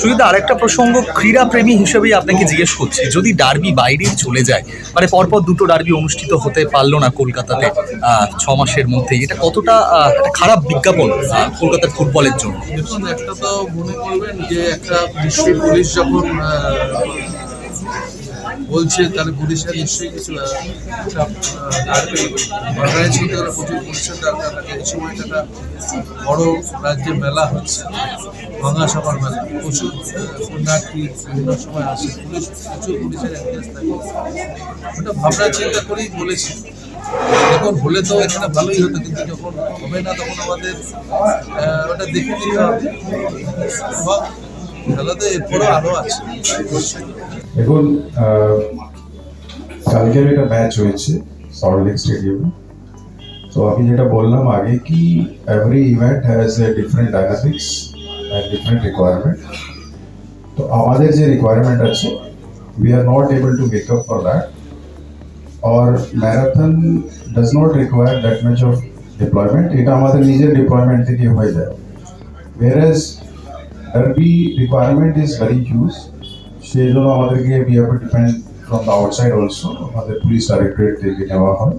সুবিধা আরেকটা প্রসঙ্গ, ক্রীড়াপ্রেমী হিসেবেই আপনাকে জিজ্ঞেস করছি, যদি ডার্বি বাইরে চলে যায় মানে পরপর দুটো ডার্বি অনুষ্ঠিত হতে পারল না কলকাতাতে ছ মাসের মধ্যে এটা কতটা খারাপ বিজ্ঞাপন কলকাতার ফুটবলের জন্য? একটা তো মনে করবেন যে একটা পুলিশ যখন বলছে, তাহলে পুলিশের নিশ্চয়ই কিছু অর্গানাইজ হতে গেলে প্রচুর পুলিশের দরকার এই সময়টা একটা বড় রাজ্যে মেলা হচ্ছে গঙ্গা সভার মেলা। প্রচুর পুণ্যার্থী বিভিন্ন সময় আসে, পুলিশ, প্রচুর পুলিশের থাকে। ওটা ভাবনা চিন্তা করেই বলেছি। দেখুন হলে তো এখানে ভালোই হতো, কিন্তু যখন হবে না, তখন আমাদের ওটা দেখে নিতে হবে। খেলাতে এরপরও আরও আছে। দেখুন আহ, কালকের একটা ম্যাচ হয়েছে সল্টলেক স্টেডিয়ামে তো আমি যেটা বললাম আগে কি every event has a different dynamics and different requirement তো আমাদের যে রিকোয়ারমেন্ট আছে we are not able to make up for that or marathon does not require that much of deployment এটা আমাদের নিজের ডিপ্লয়মেন্ট থেকে হয়ে যায় whereas derby requirement is very huge সেই জন্য আমাদেরকে we have to depend from the outside also আমাদের পুলিশ ডাইরেক্টরেট থেকে নেওয়া হয়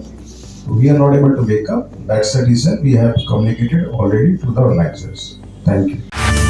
we are not able to make up that's the reason we have communicated already to the organizers thank you